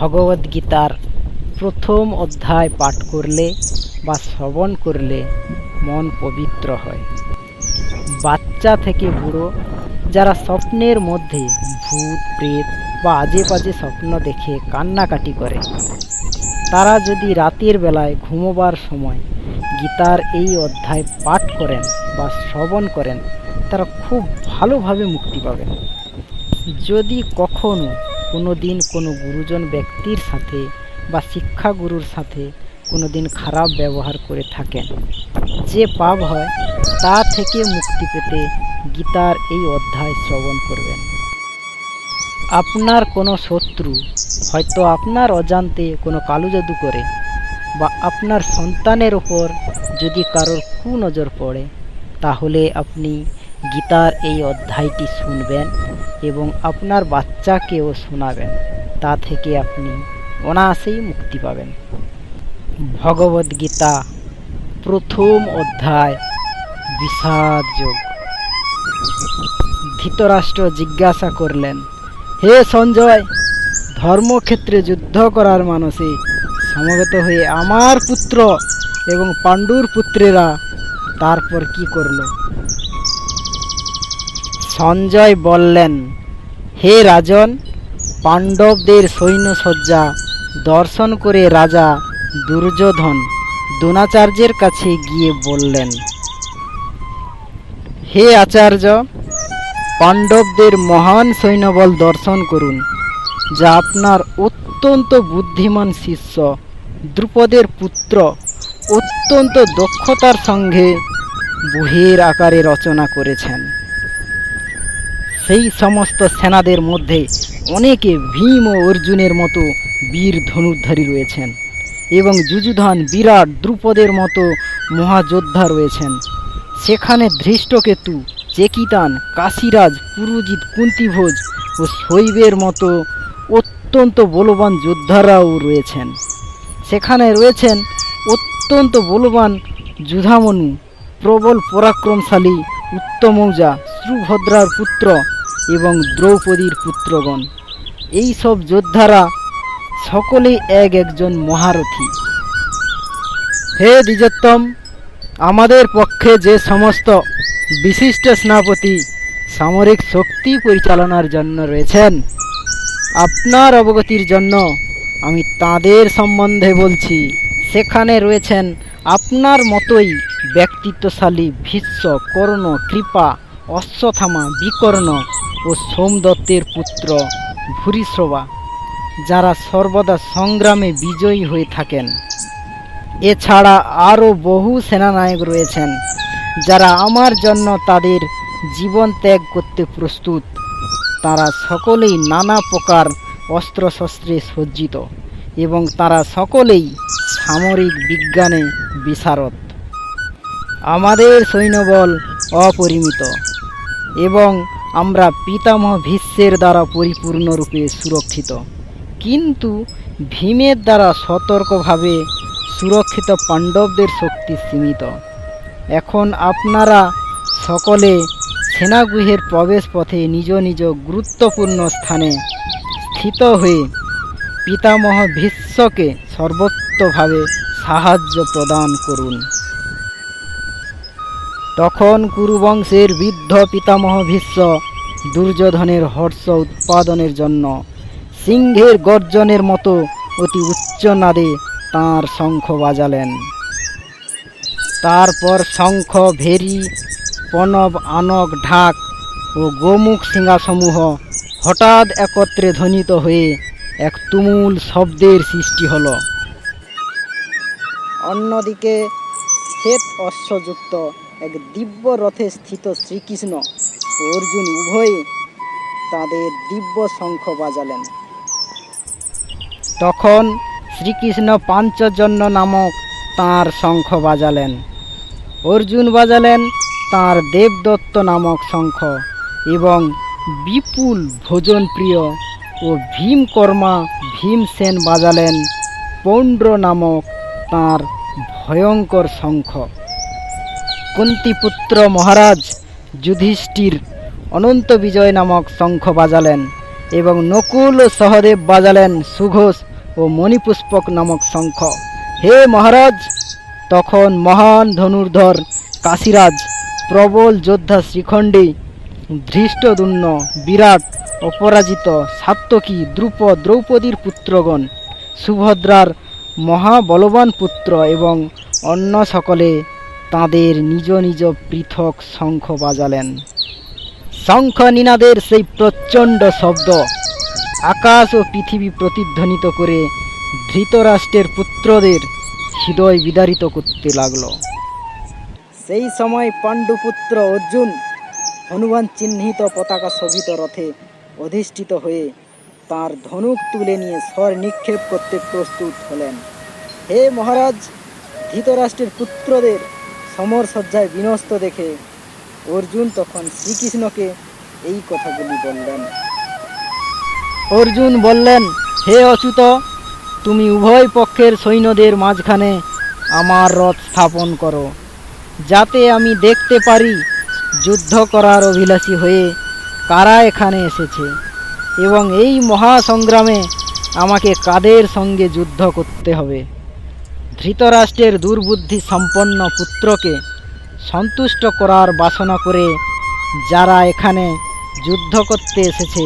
ভগবদ্গীতার প্রথম অধ্যায় পাঠ করলে বা শ্রবণ করলে মন পবিত্র হয়। বাচ্চা থেকে বুড়ো যারা স্বপ্নের মধ্যে ভূত, প্রেত বা আজে বাজে স্বপ্ন দেখে কান্নাকাটি করে, তারা যদি রাতের বেলায় ঘুমোবার সময় গীতার এই অধ্যায় পাঠ করেন বা শ্রবণ করেন, তারা খুব ভালোভাবে মুক্তি পাবেন। যদি কখনো কোনো দিন কোনো গুরুজন ব্যক্তির সাথে বা শিক্ষাগুরুর সাথে কোনো দিন খারাপ ব্যবহার করে থাকেন। যে পাপ হয়, তা থেকে মুক্তি পেতে গীতার এই অধ্যায় শ্রবণ করবেন। আপনার কোনো শত্রু হয়তো আপনার অজান্তে কোনো কালো জাদু করে বা আপনার সন্তানের ওপর যদি কারোর কুনজর পড়ে, তাহলে আপনি গীতার এই অধ্যায়টি শুনবেন। এবং আপনার বাচ্চাকেও শোনাবেন। তা থেকে আপনি অনায়াসেই মুক্তি পাবেন। ভগবদ্গীতা, প্রথম অধ্যায়, বিষাদ যোগ। ধৃতরাষ্ট্র জিজ্ঞাসা করলেন, হে সঞ্জয়, ধর্মক্ষেত্রে যুদ্ধ করার মানসে সমবেত হয়ে আমার পুত্র এবং পাণ্ডুর পুত্রেরা তারপর কি করল? সঞ্জয় বললেন, হে রাজন, পাণ্ডবদের সৈন্যসজ্জা, দর্শন করে রাজা দুর্যোধন দ্রোণাচার্যের কাছে গিয়ে বললেন, হে আচার্য, পাণ্ডবদের মহান সৈন্যবল দর্শন করুন, যা আপনার অত্যন্ত বুদ্ধিমান শিষ্য, দ্রুপদের পুত্র, অত্যন্ত দক্ষতার সঙ্গে বুহের আকারে রচনা করেছেন। সেই সমস্ত সেনাদের মধ্যে অনেকে ভীম ও অর্জুনের মতো বীর ধনুর্ধারী রয়েছেন এবং যুযুধান বিরাট দ্রুপদের মতো মহাযোদ্ধা রয়েছেন। সেখানে ধৃষ্টকেতু চেকিতান কাশিরাজ, পুরুজিৎ, কুন্তিভোজ ও শৈবের মতো অত্যন্ত বলবান যোদ্ধারাও রয়েছেন। সেখানে রয়েছেন অত্যন্ত বলবান যুধামনু প্রবল পরাক্রমশালী উত্তমৌজা, সুভদ্রার পুত্র এবং দ্রৌপদীর পুত্রগণ। এই সব যোদ্ধারা সকলেই এক একজন মহারথী। হে দ্বিজোত্তম, আমাদের পক্ষে যে সমস্ত বিশিষ্ট সেনাপতি সামরিক শক্তি পরিচালনার জন্য রয়েছেন, আপনার অবগতির জন্য আমি তাদের সম্বন্ধে বলছি। সেখানে রয়েছেন আপনার মতোই ব্যক্তিত্বশালী ভীষ্ম, কর্ণ, কৃপা অশ্বথামা বিকর্ণ ও সোমদত্তের পুত্র ভূরিশ্রবা, যারা সর্বদা সংগ্রামে বিজয়ী হয়ে থাকেন। এছাড়া আরও বহু সেনানায়ক রয়েছেন, যারা আমার জন্য তাদের জীবন ত্যাগ করতে প্রস্তুত। তারা সকলেই নানা প্রকার অস্ত্রশস্ত্রে সজ্জিত এবং তারা সকলেই সামরিক বিজ্ঞানে বিশারদ। আমাদের সৈন্যবল অপরিমিত এবং আমরা পিতামহ ভীষ্মের দ্বারা পরিপূর্ণরূপে সুরক্ষিত। কিন্তু ভীমের দ্বারা সতর্কভাবে সুরক্ষিত পাণ্ডবদের শক্তি সীমিত। এখন আপনারা সকলে সেনাগৃহের প্রবেশ পথে নিজ নিজ গুরুত্বপূর্ণ স্থানে স্থিত হয়ে পিতামহ ভীষ্মকে সর্বত্রভাবে সাহায্য প্রদান করুন। তখন কুরুবংশের বৃদ্ধ পিতামহ ভীষ্ম দুর্যোধনের হর্ষ উৎপাদনের জন্য সিংহের গর্জনের মতো অতি উচ্চ নাদে তাঁর শঙ্খ বাজালেন। তারপর শঙ্খ, ভেরি, পনব, আনক, ঢাক ও গোমুখ সিংহাসমূহ হঠাৎ একত্রে ধ্বনিত হয়ে এক তুমুল শব্দের সৃষ্টি হল। অন্যদিকে শ্বেত অশ্বযুক্ত এক দিব্য রথে স্থিত শ্রীকৃষ্ণ। অর্জুন উভয়ে তাদের দিব্য শঙ্খ বাজালেন। তখন শ্রীকৃষ্ণ পাঞ্চজন্য নামক তাঁর শঙ্খ বাজালেন। অর্জুন বাজালেন তাঁর দেবদত্ত নামক শঙ্খ এবং বিপুল ভোজনপ্রিয় ও ভীমকর্মা ভীমসেন বাজালেন পৌণ্ড্র নামক তাঁর ভয়ঙ্কর শঙ্খ। কুন্তিপুত্র মহারাজ যুধিষ্ঠির অনন্ত বিজয় নামক শঙ্খ বাজালেন এবং নকুল ও সহদেব বাজালেন সুঘোষ ও মণিপুষ্পক নামক শঙ্খ। হে মহারাজ! তখন মহান ধনুর্ধর কাশীরাজ, প্রবল যোদ্ধা শ্রীখণ্ডী ধৃষ্টদুন্ন বিরাট, অপরাজিত সাত্যকী দ্রুপদ দ্রৌপদীর পুত্রগণ, সুভদ্রার মহাবলবান পুত্র এবং অন্য সকলে তাদের নিজ নিজ পৃথক শঙ্খ বাজালেন। শঙ্খ নিনাদের সেই প্রচণ্ড শব্দ আকাশ ও পৃথিবী প্রতিধ্বনিত করে ধৃতরাষ্ট্রের পুত্রদের হৃদয় বিদারিত করতে লাগল। সেই সময় পাণ্ডুপুত্র অর্জুন হনুমান চিহ্নিত পতাকা শোভিত রথে অধিষ্ঠিত হয়ে তার ধনুক তুলে নিয়ে স্বর নিক্ষেপ করতে প্রস্তুত হলেন। হে মহারাজ, ধৃতরাষ্ট্রের পুত্রদের সমর সজ্জায় বিনষ্ট দেখে অর্জুন তখন শ্রীকৃষ্ণকে এই কথাগুলি বললেন। অর্জুন বললেন, হে অচ্যুত, তুমি উভয় পক্ষের সৈন্যদের মাঝখানে আমার রথ স্থাপন করো, যাতে আমি দেখতে পারি যুদ্ধ করার অভিলাষী হয়ে কারা এখানে এসেছে এবং এই মহাসংগ্রামে আমাকে কাদের সঙ্গে যুদ্ধ করতে হবে? ধৃতরাষ্ট্রের দুর্বুদ্ধি সম্পন্ন পুত্রকে সন্তুষ্ট করার বাসনা করে যারা এখানে যুদ্ধ করতে এসেছে,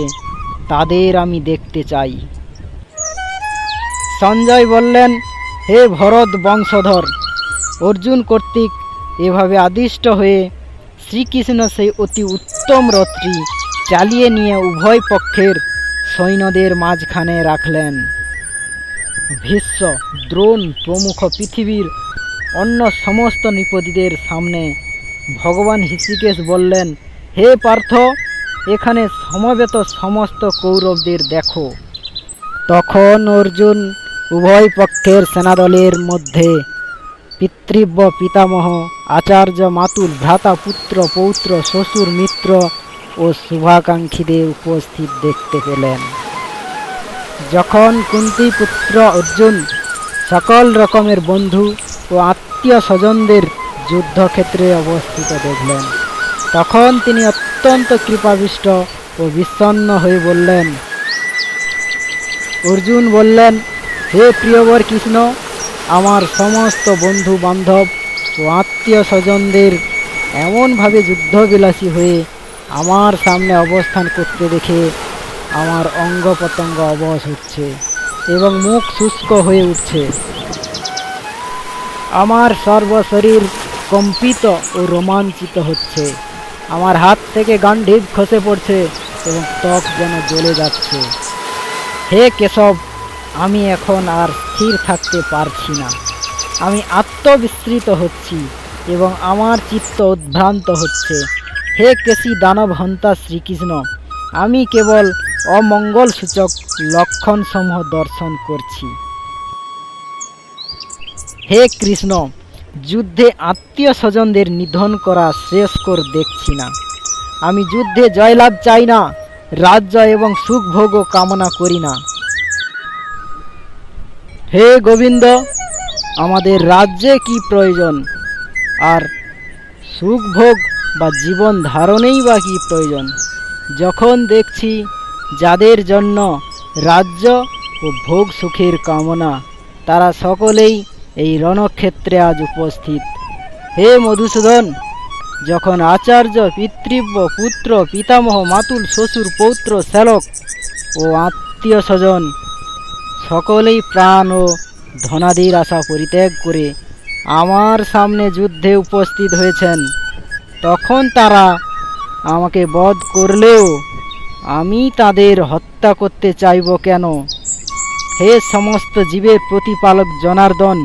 তাদের আমি দেখতে চাই। সঞ্জয় বললেন, হে ভরত বংশধর, অর্জুন কর্তৃক এভাবে আদিষ্ট হয়ে শ্রীকৃষ্ণ সেই অতি উত্তম রথটি চালিয়ে নিয়ে উভয় পক্ষের সৈন্যদের মাঝখানে রাখলেন। ভীষ্ম, দ্রোণ প্রমুখ পৃথিবীর অন্য সমস্ত নিপতিদের সামনে ভগবান হৃষিকেশ বললেন, হে পার্থ, এখানে সমবেত সমস্ত কৌরবদের দেখো। তখন অর্জুন উভয় পক্ষের সেনাদলের মধ্যে পিতৃব্য পিতামহ, আচার্য মাতুল, ভ্রাতা পুত্র, পৌত্র, শ্বশুর, মিত্র ও শুভাকাঙ্ক্ষীদের উপস্থিত দেখতে পেলেন। যখন কুন্তি পুত্র অর্জুন সকল রকমের বন্ধু ও আত্মীয় স্বজনদের যুদ্ধক্ষেত্রে অবস্থিত দেখলেন, তখন তিনি অত্যন্ত কৃপাবিষ্ট ও বিষণ্ণ হয়ে বললেন, অর্জুন বললেন, হে প্রিয়বর কৃষ্ণ, আমার সমস্ত বন্ধু বান্ধব ও আত্মীয় স্বজনদের এমনভাবে যুদ্ধবিলাসী হয়ে আমার সামনে অবস্থান করতে দেখে আমার অঙ্গ প্রত্যঙ্গ অবশ হচ্ছে এবং মুখ শুষ্ক হয়ে উঠছে। আমার সর্বশরীর কম্পিত ও রোমাঞ্চিত হচ্ছে। আমার হাত থেকে গান্ডীব খসে পড়ছে এবং ত্বক যেন জ্বলে যাচ্ছে। হে কেশব, আমি এখন আর স্থির থাকতে পারছি না। আমি আত্মবিস্তৃত হচ্ছি এবং আমার চিত্ত উদ্ভ্রান্ত হচ্ছে। হে কেশী দানব হন্তা শ্রীকৃষ্ণ, আমি কেবল অমঙ্গল সূচক লক্ষণসমূহ দর্শন করছি। হে কৃষ্ণ, যুদ্ধে আত্মীয় স্বজনদের নিধন করা শ্রেয়স্কর দেখছি না। আমি যুদ্ধে জয়লাভ চাই না, রাজ্য এবং সুখভোগও কামনা করি না। হে গোবিন্দ, আমাদের রাজ্যে কি প্রয়োজন? আর সুখভোগ বা জীবন ধারণেই বা কি প্রয়োজন? যখন দেখছি যাদের জন্য রাজ্য ও ভোগ সুখের কামনা, তারা সকলেই এই রণক্ষেত্রে আজ উপস্থিত। হে মধুসূদন, যখন আচার্য পিতৃব্য পুত্র পিতামহ মাতুল শ্বশুর পৌত্র শ্যালক ও আত্মীয় স্বজন সকলেই প্রাণ ও ধনাদির আশা পরিত্যাগ করে আমার সামনে যুদ্ধে উপস্থিত হয়েছেন, তখন তারা আমাকে বধ করলেও আমি তাদের হত্যা করতে চাইব কেন? হে সমস্ত জীবের প্রতিপালক জনার্দন,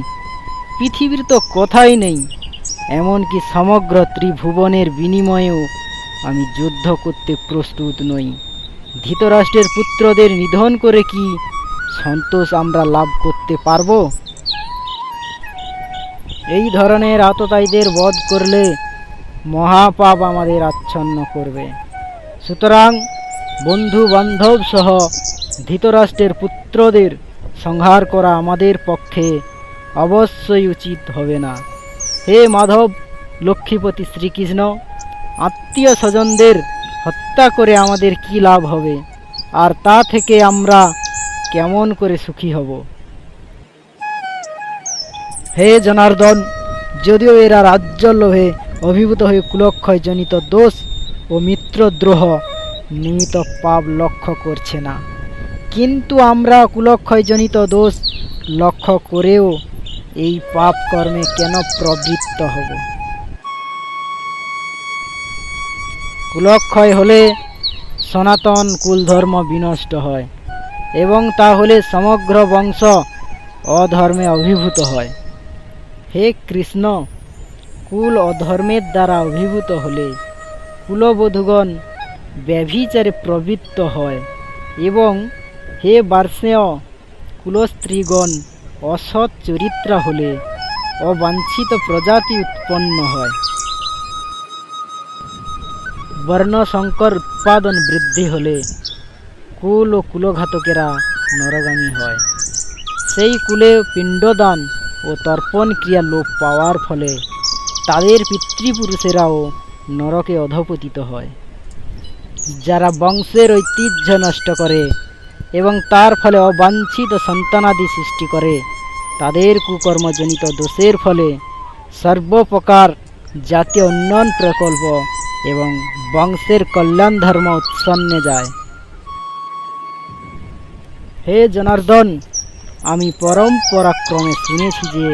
পৃথিবীর তো কথাই নেই, এমনকি সমগ্র ত্রিভুবনের বিনিময়েও আমি যুদ্ধ করতে প্রস্তুত নই। ধৃতরাষ্ট্রের পুত্রদের নিধন করে কি সন্তোষ আমরা লাভ করতে পারব? এই ধরনের আততায়ীদের বধ করলে মহাপাপ আমাদের আচ্ছন্ন করবে। সুতরাং বন্ধু বান্ধব সহ ধৃতরাষ্ট্রের পুত্রদের সংহার করা আমাদের পক্ষে অবশ্যই উচিত হবে না। হে মাধব, লক্ষ্মীপতি শ্রীকৃষ্ণ আত্মীয় স্বজনদের হত্যা করে আমাদের কি লাভ হবে? আর তা থেকে আমরা কেমন করে সুখী হব? হে জনার্দন, যদিও এরা রাজ্য লোভে অভিভূত হয়ে কুলক্ষয় জনিত দোষ ও মিত্রদ্রোহ নিমিত্ত পাপ লক্ষ্য করছে না। কিন্তু আমরা কুলক্ষয় জনিত দোষ লক্ষ্য করেও এই পাপ কর্মে কেন প্রবৃত্ত হব? কুলক্ষয় হলে সনাতন কুলধর্ম বিনষ্ট হয় এবং তা হলে সমগ্র বংশ অধর্মে অভিভূত হয়। হে কৃষ্ণ, কুল অধর্মের দ্বারা অভিভূত হলে কুলবধূগণ ব্যভিচারে প্রবৃত্ত হয় এবং হে বার্ষেয় কুলস্ত্রীগণ, অসৎ চরিত্রা হলে অবাঞ্ছিত প্রজাতি উৎপন্ন হয়। বর্ণশঙ্কর উৎপাদন বৃদ্ধি হলে কুল ও কুলঘাতকেরা নরগামী হয়। সেই কুলে পিণ্ডদান ও তর্পণ ক্রিয়া লোপ পাওয়ার ফলে তাদের পিতৃপুরুষেরাও নরকে অধপতিত হয়। যারা বংশের ঐতিহ্য নষ্ট করে এবং তার ফলে অবাঞ্ছিত সন্তানাদি সৃষ্টি করে, তাদের কুকর্মজনিত দোষের ফলে সর্বপ্রকার জাতীয় উন্নয়ন প্রকল্প এবং বংশের কল্যাণ ধর্ম উৎসন্নে যায়। হে জনার্দন, আমি পরম্পরাক্রমে শুনেছি যে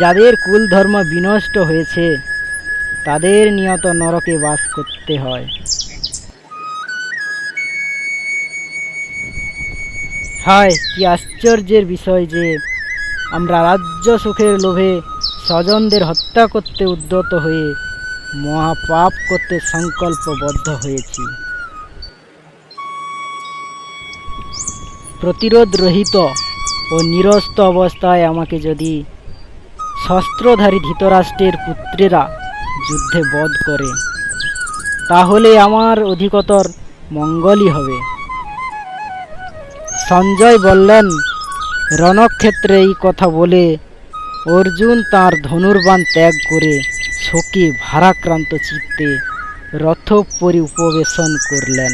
যাদের কুল ধর্ম বিনষ্ট হয়েছে, তাদের নিয়ত নরকে বাস করতে হয়। হায় কি আশ্চর্যের বিষয় যে আমরা রাজ্য সুখের লোভে স্বজনদের হত্যা করতে উদ্যত হয়ে মহাপাপ করতে সংকল্পবদ্ধ হয়েছি। প্রতিরোধ রহিত ও নিরস্ত অবস্থায় আমাকে যদি শস্ত্রধারী ধৃতরাষ্ট্রের পুত্রেরা যুদ্ধে বধ করে, তাহলে আমার অধিকতর মঙ্গলই হবে। সঞ্জয় বললেন, রণক্ষেত্রে এই কথা বলে অর্জুন তার ধনুর্বাণ ত্যাগ করে শোকে ভারাক্রান্ত চিত্তে রথ পরি উপবেশন করলেন।